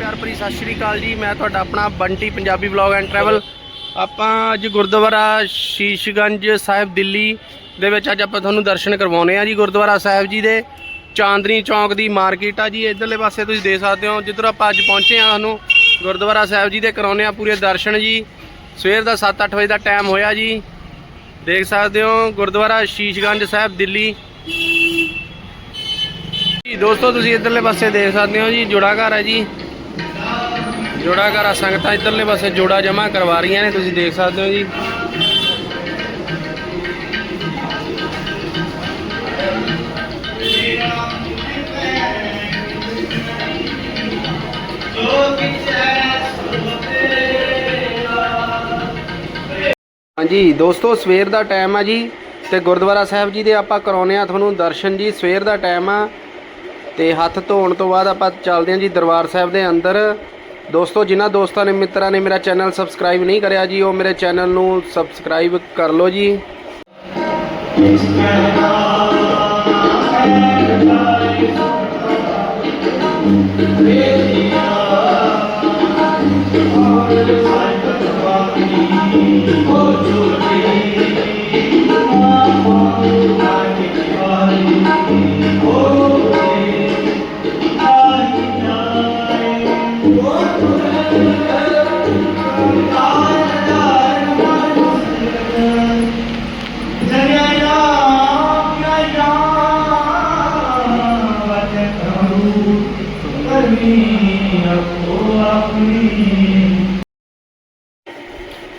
ਪਿਆਰ ਭਰੀ ਸਤਿ ਸ਼੍ਰੀ ਅਕਾਲ ਜੀ। ਮੈਂ ਤੁਹਾਡਾ ਆਪਣਾ Bunty Punjabi vlog and travel ਆਪਾਂ ਅੱਜ ਗੁਰਦੁਆਰਾ ਸ਼ੀਸ਼ਗੰਜ ਸਾਹਿਬ ਦਿੱਲੀ ਦੇ ਵਿੱਚ ਅੱਜ ਆਪਾਂ ਤੁਹਾਨੂੰ ਦਰਸ਼ਨ ਕਰਵਾਉਨੇ ਆ ਜੀ। ਗੁਰਦੁਆਰਾ ਸਾਹਿਬ ਜੀ ਦੇ ਚਾਂਦਨੀ ਚੌਂਕ ਦੀ ਮਾਰਕੀਟ ਆ ਜੀ। ਇਧਰਲੇ ਪਾਸੇ ਤੁਸੀਂ ਦੇਖ ਸਕਦੇ ਹੋ, ਜਿੱਧਰ ਆਪਾਂ ਅੱਜ ਪਹੁੰਚੇ ਆ ਤੁਹਾਨੂੰ, ਗੁਰਦੁਆਰਾ ਸਾਹਿਬ ਜੀ ਦੇ ਕਰਾਉਨੇ ਆ ਪੂਰੇ ਦਰਸ਼ਨ ਜੀ। ਸਵੇਰ ਦਾ 7-8 ਵਜੇ ਦਾ ਟਾਈਮ ਹੋਇਆ ਜੀ। ਦੇਖ ਸਕਦੇ ਹੋ, ਗੁਰਦੁਆਰਾ ਸ਼ੀਸ਼ਗੰਜ ਸਾਹਿਬ ਦਿੱਲੀ। ਜੀ, ਦੋਸਤੋ, ਤੁਸੀਂ ਇਧਰਲੇ ਪਾਸੇ ਦੇਖ ਸਕਦੇ ਹੋ ਜੀ, ਜੁੜਾ ਘਰ ਹੈ ਜੀ। ਜੋੜਾ ਘਰ ਆ, ਸੰਗਤਾਂ ਇਧਰਲੇ ਪਾਸੇ ਜੋੜਾ ਜਮਾ ਕਰਵਾ ਰਹੀਆਂ ਨੇ, ਤੁਸੀਂ ਦੇਖ ਸਕਦੇ ਹੋ ਜੀ। ਹਾਂਜੀ, ਦੋਸਤੋ, ਸਵੇਰ ਦਾ ਟਾਈਮ ਆ ਜੀ, ਤੇ ਗੁਰਦੁਆਰਾ ਸਾਹਿਬ ਜੀ ਦੇ ਆਪਾਂ ਕਰਾਉਨੇ ਆ ਤੁਹਾਨੂੰ ਦਰਸ਼ਨ ਜੀ, ਸਵੇਰ ਦਾ ਟਾਈਮ ਆ। ਤੇ ਹੱਥ ਧੋਣ ਤੋਂ ਬਾਅਦ ਆਪਾਂ ਚੱਲਦੇ ਹਾਂ ਜੀ ਦਰਬਾਰ ਸਾਹਿਬ ਦੇ ਅੰਦਰ। ਦੋਸਤੋ, ਜਿਨ੍ਹਾਂ ਦੋਸਤਾਂ ਨੇ, ਮਿੱਤਰਾਂ ਨੇ ਮੇਰਾ ਚੈਨਲ ਸਬਸਕ੍ਰਾਈਬ ਨਹੀਂ ਕਰਿਆ ਜੀ, ਉਹ ਮੇਰੇ ਚੈਨਲ ਨੂੰ ਸਬਸਕ੍ਰਾਈਬ ਕਰ ਲਓ ਜੀ।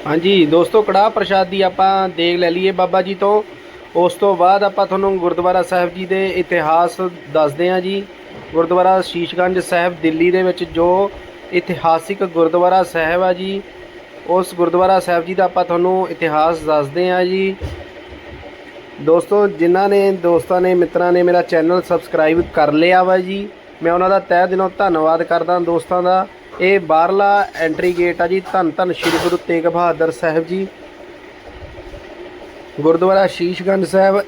ਹਾਂਜੀ ਦੋਸਤੋ ਕੜਾਹ ਪ੍ਰਸ਼ਾਦ ਦੀ ਆਪਾਂ ਦੇਖ ਲੈ ਲਈਏ ਬਾਬਾ ਜੀ ਤੋਂ। ਉਸ ਤੋਂ ਬਾਅਦ ਆਪਾਂ ਤੁਹਾਨੂੰ ਗੁਰਦੁਆਰਾ ਸਾਹਿਬ ਜੀ ਦੇ ਇਤਿਹਾਸ ਦੱਸਦੇ ਹਾਂ ਜੀ। ਗੁਰਦੁਆਰਾ ਸ਼ੀਸ਼ਗੰਜ ਸਾਹਿਬ ਦਿੱਲੀ ਦੇ ਵਿੱਚ ਜੋ ਇਤਿਹਾਸਿਕ ਗੁਰਦੁਆਰਾ ਸਾਹਿਬ ਆ ਜੀ, ਉਸ ਗੁਰਦੁਆਰਾ ਸਾਹਿਬ ਜੀ ਦਾ ਆਪਾਂ ਤੁਹਾਨੂੰ ਇਤਿਹਾਸ ਦੱਸਦੇ ਹਾਂ ਜੀ। ਦੋਸਤੋ ਜਿਨ੍ਹਾਂ ਨੇ ਦੋਸਤਾਂ ਨੇ ਮਿੱਤਰਾਂ ਨੇ ਮੇਰਾ ਚੈਨਲ ਸਬਸਕ੍ਰਾਈਬ ਕਰ ਲਿਆ ਵਾ ਜੀ। ਮੈਂ ਉਹਨਾਂ ਦਾ ਤਹਿ ਦਿਲੋਂ ਧੰਨਵਾਦ ਕਰਦਾ ਦੋਸਤਾਂ ਦਾ। ਇਹ ਬਾਹਰਲਾ ਐਂਟਰੀ ਗੇਟ ਆ ਜੀ। ਧੰਨ ਧੰਨ ਸ਼੍ਰੀ ਗੁਰੂ ਤੇਗ ਬਹਾਦਰ ਸਾਹਿਬ ਜੀ। ਗੁਰਦੁਆਰਾ ਸ਼ੀਸ਼ਗੰਜ ਸਾਹਿਬ।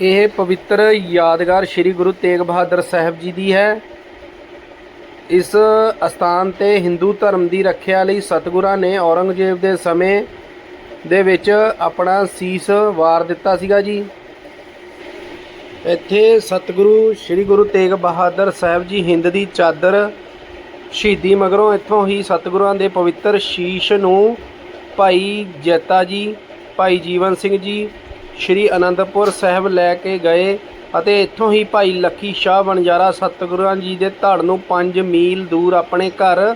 ਇਹ ਪਵਿੱਤਰ ਯਾਦਗਾਰ ਸ਼੍ਰੀ ਗੁਰੂ ਤੇਗ ਬਹਾਦਰ ਸਾਹਿਬ ਜੀ ਦੀ ਹੈ। ਇਸ ਅਸਥਾਨ ਤੇ ਹਿੰਦੂ ਧਰਮ ਦੀ ਰੱਖਿਆ ਲਈ ਸਤਿਗੁਰਾਂ ਨੇ ਔਰੰਗਜ਼ੇਬ ਦੇ ਸਮੇਂ ਦੇ ਵਿੱਚ ਆਪਣਾ ਸੀਸ ਵਾਰ ਦਿੱਤਾ ਸੀਗਾ ਜੀ। ਇੱਥੇ ਸਤਿਗੁਰੂ ਸ੍ਰੀ ਗੁਰੂ ਤੇਗ ਬਹਾਦਰ ਸਾਹਿਬ ਜੀ ਹਿੰਦ ਦੀ ਚਾਦਰ ਸ਼ਹੀਦੀ ਮਗਰੋਂ ਇੱਥੋਂ ਹੀ ਸਤਿਗੁਰਾਂ ਦੇ ਪਵਿੱਤਰ ਸ਼ੀਸ਼ ਨੂੰ ਭਾਈ ਜੈਤਾ ਜੀ, ਭਾਈ ਜੀਵਨ ਸਿੰਘ ਜੀ, ਸ਼੍ਰੀ ਅਨੰਦਪੁਰ ਸਾਹਿਬ ਲੈ ਕੇ ਗਏ ਅਤੇ ਇੱਥੋਂ ਹੀ ਭਾਈ ਲੱਖੀ ਸ਼ਾਹ ਵਣਜਾਰਾ ਸਤਿਗੁਰਾਂ ਜੀ ਦੇ ਧੜ ਨੂੰ 5 ਮੀਲ ਦੂਰ ਆਪਣੇ ਘਰ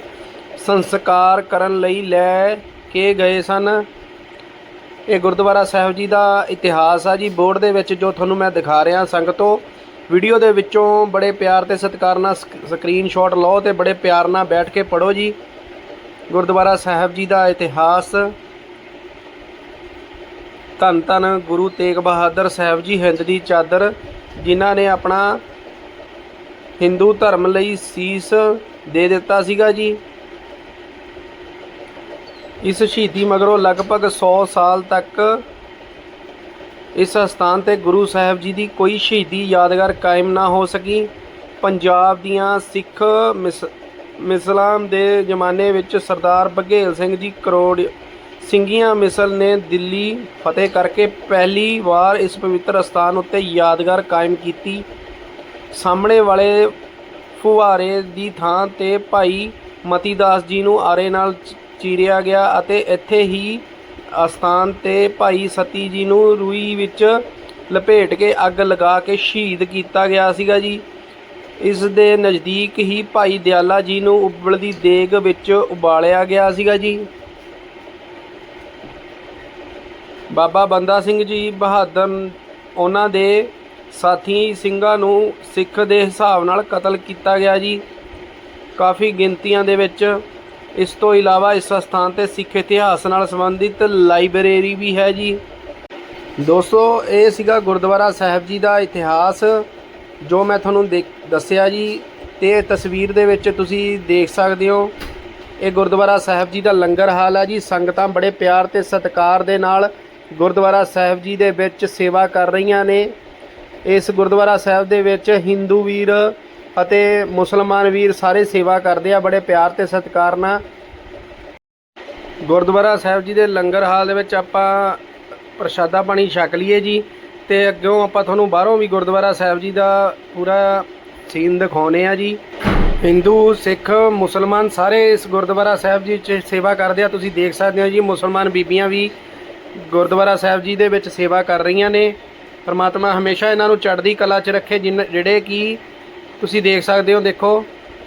ਸੰਸਕਾਰ ਕਰਨ ਲਈ ਲੈ ਕੇ ਗਏ ਸਨ। ਇਹ ਗੁਰਦੁਆਰਾ ਸਾਹਿਬ ਜੀ ਦਾ ਇਤਿਹਾਸ ਆ ਜੀ। ਬੋਰਡ ਦੇ ਵਿੱਚ ਜੋ ਤੁਹਾਨੂੰ ਮੈਂ ਦਿਖਾ ਰਿਹਾ ਸੰਗਤੋ, ਵੀਡੀਓ ਦੇ ਵਿੱਚੋਂ ਬੜੇ ਪਿਆਰ ਤੇ ਸਤਿਕਾਰ ਨਾਲ ਸਕ- ਸਕਰੀਨਸ਼ਾਟ ਲਓ ਤੇ ਬੜੇ ਪਿਆਰ ਨਾਲ ਬੈਠ ਕੇ ਪੜੋ ਜੀ। ਗੁਰਦੁਆਰਾ ਸਾਹਿਬ ਜੀ ਦਾ ਇਤਿਹਾਸ। ਧੰਨ ਧੰਨ ਗੁਰੂ ਤੇਗ ਬਹਾਦਰ ਸਾਹਿਬ ਜੀ ਹਿੰਦ ਦੀ ਚਾਦਰ, ਜਿਨ੍ਹਾਂ ਨੇ ਆਪਣਾ ਹਿੰਦੂ ਧਰਮ ਲਈ ਸੀਸ ਦੇ ਦਿੱਤਾ ਸੀਗਾ ਜੀ। ਇਸ ਸ਼ਹੀਦੀ ਮਗਰੋਂ ਲਗਭਗ 100 ਸਾਲ ਤੱਕ ਇਸ ਸਥਾਨ ਤੇ ਗੁਰੂ ਸਾਹਿਬ ਜੀ ਦੀ ਕੋਈ ਸ਼ਹੀਦੀ ਯਾਦਗਾਰ ਕਾਇਮ ਨਾ ਹੋ ਸਕੀ। ਪੰਜਾਬ ਦੀਆਂ ਸਿੱਖ ਮਿਸ, ਮਿਸਲਾਮ ਦੇ ਜ਼ਮਾਨੇ ਵਿੱਚ ਸਰਦਾਰ ਬਘੇਲ ਸਿੰਘ ਜੀ ਕਰੋੜ ਸਿੰਘੀਆਂ ਮਿਸਲ ਨੇ ਦਿੱਲੀ ਫਤਿਹ ਕਰਕੇ ਪਹਿਲੀ ਵਾਰ ਇਸ ਪਵਿੱਤਰ ਸਥਾਨ ਉੱਤੇ ਯਾਦਗਾਰ ਕਾਇਮ ਕੀਤੀ। ਸਾਹਮਣੇ ਵਾਲੇ ਫੁਹਾਰੇ ਦੀ ਥਾਂ ਤੇ ਭਾਈ ਮਤੀ ਦਾਸ ਜੀ ਨੂੰ ਆਰੇ ਨਾਲ ਚੀਰਿਆ ਗਿਆ ਅਤੇ ਇੱਥੇ ਹੀ ਅਸਥਾਨ ਤੇ ਭਾਈ ਸਤੀ ਜੀ ਨੂੰ ਰੂਈ ਵਿੱਚ ਲਪੇਟ ਕੇ ਅੱਗ ਲਗਾ ਕੇ ਸ਼ਹੀਦ ਕੀਤਾ ਗਿਆ ਸੀਗਾ ਜੀ। ਇਸ ਦੇ ਨਜ਼ਦੀਕ ਹੀ ਭਾਈ ਦਿਆਲਾ ਜੀ ਨੂੰ ਉਬਲਦੀ ਦੇਗ ਵਿੱਚ ਉਬਾਲਿਆ ਗਿਆ ਸੀਗਾ ਜੀ। ਬਾਬਾ ਬੰਦਾ ਸਿੰਘ ਜੀ ਬਹਾਦਰ ਉਹਨਾਂ ਦੇ ਸਾਥੀ ਸਿੰਘਾਂ ਨੂੰ ਸਿੱਖ ਦੇ ਹਿਸਾਬ ਨਾਲ ਕਤਲ ਕੀਤਾ ਗਿਆ ਜੀ। ਕਾਫੀ ਗਿਣਤੀਆਂ ਦੇ ਵਿੱਚ ਇਸ ਤੋਂ ਇਲਾਵਾ ਇਸ ਸਥਾਨ ਤੇ ਸਿੱਖ ਇਤਿਹਾਸ ਨਾਲ ਸੰਬੰਧਿਤ ਲਾਇਬ੍ਰੇਰੀ ਵੀ ਹੈ ਜੀ। ਦੋਸਤੋ, ਇਹ ਸੀਗਾ ਗੁਰਦੁਆਰਾ ਸਾਹਿਬ ਜੀ ਦਾ ਇਤਿਹਾਸ, ਜੋ ਮੈਂ ਤੁਹਾਨੂੰ ਦੇਖ, ਦੱਸਿਆ ਜੀ। ਤੇ ਤਸਵੀਰ ਦੇ ਵਿੱਚ ਤੁਸੀਂ ਦੇਖ ਸਕਦੇ ਹੋ, ਇਹ ਗੁਰਦੁਆਰਾ ਸਾਹਿਬ ਜੀ ਦਾ ਲੰਗਰ ਹਾਲ ਹੈ ਜੀ। ਸੰਗਤਾਂ ਬੜੇ ਪਿਆਰ ਤੇ ਸਤਿਕਾਰ ਦੇ ਨਾਲ ਗੁਰਦੁਆਰਾ ਸਾਹਿਬ ਜੀ ਦੇ ਵਿੱਚ ਸੇਵਾ ਕਰ ਰਹੀਆਂ ਨੇ। ਇਸ ਗੁਰਦੁਆਰਾ ਸਾਹਿਬ ਦੇ ਵਿੱਚ ਹਿੰਦੂ ਵੀਰ ਅਤੇ ਮੁਸਲਮਾਨ ਵੀਰ ਸਾਰੇ ਸੇਵਾ ਕਰਦੇ ਆ, ਬੜੇ ਪਿਆਰ ਤੇ ਸਤਿਕਾਰ ਨਾਲ। ਗੁਰਦੁਆਰਾ ਸਾਹਿਬ ਜੀ ਦੇ ਲੰਗਰ ਹਾਲ ਦੇ ਵਿੱਚ ਆਪਾਂ ਪ੍ਰਸ਼ਾਦਾ ਪਾਣੀ ਛਕ ਲਈਏ ਜੀ ਤੇ ਅੱਗੋਂ ਆਪਾਂ ਤੁਹਾਨੂੰ ਬਾਹਰੋਂ ਵੀ ਗੁਰਦੁਆਰਾ ਸਾਹਿਬ ਜੀ ਦਾ ਪੂਰਾ ਸੀਨ ਦਿਖਾਉਨੇ ਆ ਜੀ। ਹਿੰਦੂ, ਸਿੱਖ, ਮੁਸਲਮਾਨ ਸਾਰੇ ਇਸ ਗੁਰਦੁਆਰਾ ਸਾਹਿਬ ਜੀ 'ਚ ਸੇਵਾ ਕਰਦੇ ਆ। ਤੁਸੀਂ ਦੇਖ ਸਕਦੇ ਹੋ ਜੀ, ਮੁਸਲਮਾਨ ਬੀਬੀਆਂ ਵੀ ਗੁਰਦੁਆਰਾ ਸਾਹਿਬ ਜੀ ਦੇ ਵਿੱਚ ਸੇਵਾ ਕਰ ਰਹੀਆਂ ਨੇ। ਪਰਮਾਤਮਾ ਹਮੇਸ਼ਾ ਇਹਨਾਂ ਨੂੰ ਚੜ੍ਹਦੀ ਕਲਾ 'ਚ ਰੱਖੇ, ਜਿਨ, ਜਿਹੜੇ ਕਿ ਤੁਸੀਂ ਦੇਖ ਸਕਦੇ ਹੋ ਦੇਖੋ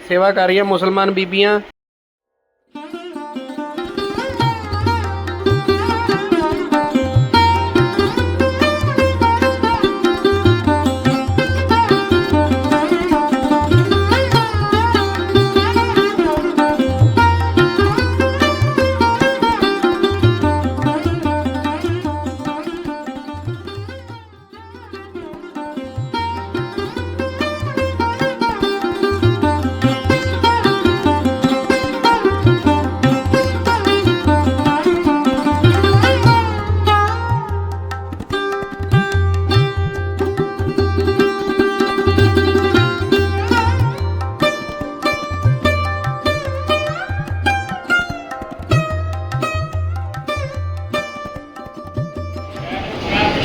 ਸੇਵਾ ਕਰ ਰਹੀਆਂ ਮੁਸਲਮਾਨ ਬੀਬੀਆਂ।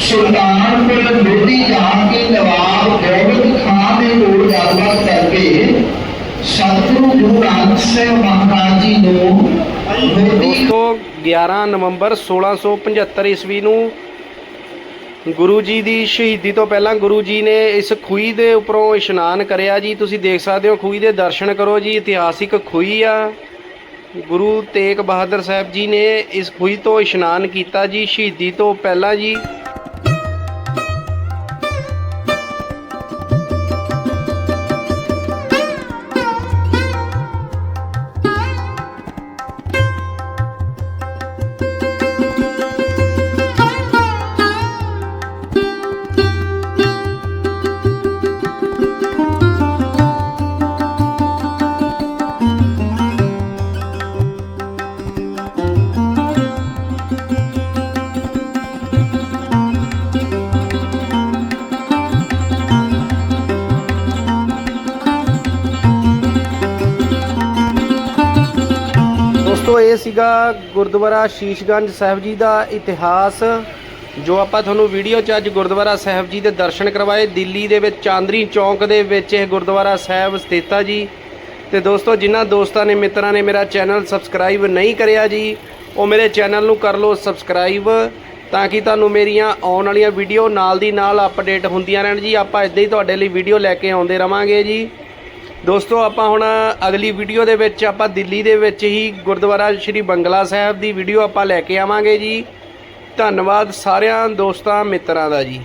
ਸੁਲਤਾਨਪੁਰ ਲੋਧੀ ਜਾ ਕੇ ਨਵਾਬ ਦੌਲਤ ਖਾਨ ਦੇ ਕੋਲ ਗੱਲਬਾਤ ਕਰਕੇ ਸਤਿਗੁਰੂ ਗੁਰੂ ਨਾਨਕ ਸਾਹਿਬ ਮਹਾਰਾਜ ਜੀ ਨੂੰ ਦੋਸਤੋ 11 ਨਵੰਬਰ 1675 ਈਸਵੀ ਨੂੰ ਗੁਰੂ ਜੀ ਦੀ ਸ਼ਹੀਦੀ ਤੋਂ ਪਹਿਲਾਂ ਗੁਰੂ ਜੀ ਨੇ ਇਸ ਖੂਹੀ ਦੇ ਉੱਪਰੋਂ ਇਸ਼ਨਾਨ ਕਰਿਆ ਜੀ। ਤੁਸੀਂ ਦੇਖ ਸਕਦੇ ਹੋ ਖੂਹੀ ਦੇ ਦਰਸ਼ਨ ਕਰੋ ਜੀ, ਇਤਿਹਾਸਿਕ ਖੂਹੀ ਆ। ਗੁਰੂ ਤੇਗ ਬਹਾਦਰ ਸਾਹਿਬ ਜੀ ਨੇ ਇਸ ਖੂਹੀ ਤੋਂ ਇਸ਼ਨਾਨ ਕੀਤਾ ਜੀ, ਸ਼ਹੀਦੀ ਤੋਂ ਪਹਿਲਾਂ ਜੀ। ਇਹ ਸੀਗਾ ਗੁਰਦੁਆਰਾ ਸ਼ੀਸ਼ਗੰਜ ਸਾਹਿਬ ਜੀ ਦਾ ਇਤਿਹਾਸ, ਜੋ ਆਪਾਂ ਤੁਹਾਨੂੰ ਵੀਡੀਓ 'ਚ ਅੱਜ ਗੁਰਦੁਆਰਾ ਸਾਹਿਬ ਜੀ ਦੇ ਦਰਸ਼ਨ ਕਰਵਾਏ। ਦਿੱਲੀ ਦੇ ਵਿੱਚ ਚਾਂਦਰੀ ਚੌਂਕ ਦੇ ਵਿੱਚ ਇਹ ਗੁਰਦੁਆਰਾ ਸਾਹਿਬ ਸਥਿਤ ਆ ਜੀ। ਤੇ ਦੋਸਤੋ, ਜਿਨ੍ਹਾਂ ਦੋਸਤਾਂ ਨੇ, ਮਿੱਤਰਾਂ ਨੇ ਮੇਰਾ ਚੈਨਲ ਸਬਸਕ੍ਰਾਈਬ ਨਹੀਂ ਕਰਿਆ ਜੀ, ਉਹ ਮੇਰੇ ਚੈਨਲ ਨੂੰ ਕਰ ਲਓ ਸਬਸਕ੍ਰਾਈਬ, ਤਾਂ ਕਿ ਤੁਹਾਨੂੰ ਮੇਰੀਆਂ ਆਉਣ ਵਾਲੀਆਂ ਵੀਡੀਓ ਨਾਲ ਦੀ ਨਾਲ ਅਪਡੇਟ ਹੁੰਦੀਆਂ ਰਹਿਣ ਜੀ। ਆਪਾਂ ਇਦਾਂ ਹੀ ਤੁਹਾਡੇ ਲਈ ਵੀਡੀਓ ਲੈ ਕੇ ਆਉਂਦੇ ਰਵਾਂਗੇ ਜੀ। ਦੋਸਤੋ, ਆਪਾਂ ਹੁਣ ਅਗਲੀ ਵੀਡੀਓ ਦੇ ਵਿੱਚ, ਆਪਾਂ ਦਿੱਲੀ ਦੇ ਵਿੱਚ ਹੀ ਗੁਰਦੁਆਰਾ ਸ਼੍ਰੀ ਬੰਗਲਾ ਸਾਹਿਬ ਦੀ ਵੀਡੀਓ ਆਪਾਂ ਲੈ ਕੇ ਆਵਾਂਗੇ ਜੀ। ਧੰਨਵਾਦ ਸਾਰਿਆਂ, ਦੋਸਤਾਂ, ਮਿੱਤਰਾਂ ਦਾ ਜੀ।